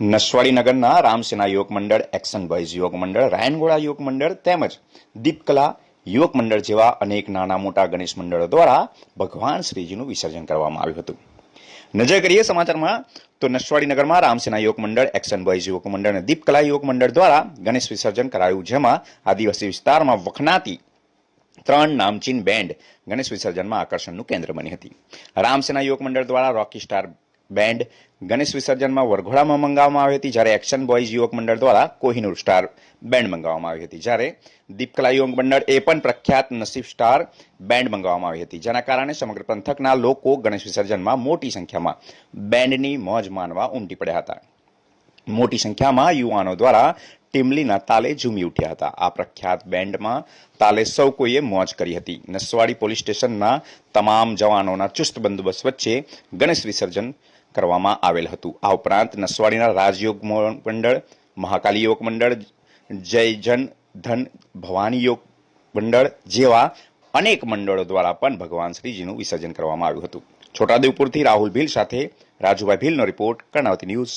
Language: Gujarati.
નસવાડી નગરના રામસેના યુવક મંડળ, એક્શન બોયઝ યુવક મંડળ, રાયનગોળા યુવક મંડળ તેમજ દીપકલા યુવક મંડળ જેવા અનેક નાના મોટા ગણેશ મંડળો દ્વારા ભગવાન શ્રીજીનું વિસર્જન કરવામાં આવ્યું હતું. નજર કરીએ સમાચારમાં, તો નસવાડી નગરમાં રામસેના યુવક મંડળ, એક્શન બોયઝ યુવક મંડળ અને દીપકલા યુવક મંડળ દ્વારા ગણેશ વિસર્જન કરાયું, જેમાં આદિવાસી વિસ્તારમાં વખણાતી ત્રણ નામચીન બેન્ડ ગણેશ વિસર્જનમાં આકર્ષણનું કેન્દ્ર બની હતી. રામસેના યુવક મંડળ દ્વારા રોકી સ્ટાર બેન્ડ ગણેશ વિસર્જનમાં વરઘોડામાં મંગાવવામાં આવી હતી, જ્યારે એક્શન બોયઝ યુવક મંડળ દ્વારા કોહિનૂર સ્ટાર બેન્ડ મંગાવવામાં આવી હતી. જ્યારે દીપકલા યુવક મંડળ એ પણ પ્રખ્યાત નસીબ સ્ટાર બેન્ડ મંગાવવામાં આવી હતી. જેના કારણે સમગ્ર પંથકના લોકો ગણેશ વિસર્જનમાં મોટી સંખ્યામાં બેન્ડની મોજ માનવા ઉમટી પડ્યા હતા. મોટી સંખ્યામાં યુવાનો દ્વારા ટીમલીના તાલે ઝૂમી ઉઠ્યા હતા. આ પ્રખ્યાત બેન્ડમાં તાલે સૌ કોઈએ મોજ કરી હતી. નસવાડી પોલીસ સ્ટેશનના તમામ જવાનોના ચુસ્ત બંદોબસ્ત વચ્ચે ગણેશ વિસર્જન કરવામાં આવેલ હતું. આ ઉપરાંત નસવાડીના રાજયોગ મંડળ, મહાકાલી યોગ મંડળ, જય જન ધન ભવાની યોગ મંડળ જેવા અનેક મંડળો દ્વારા પણ ભગવાન શ્રીજીનું વિસર્જન કરવામાં આવ્યું હતું. છોટાદેવપુરથી રાહુલ ભીલ સાથે રાજુભાઈ ભીલનો report, Karnavati news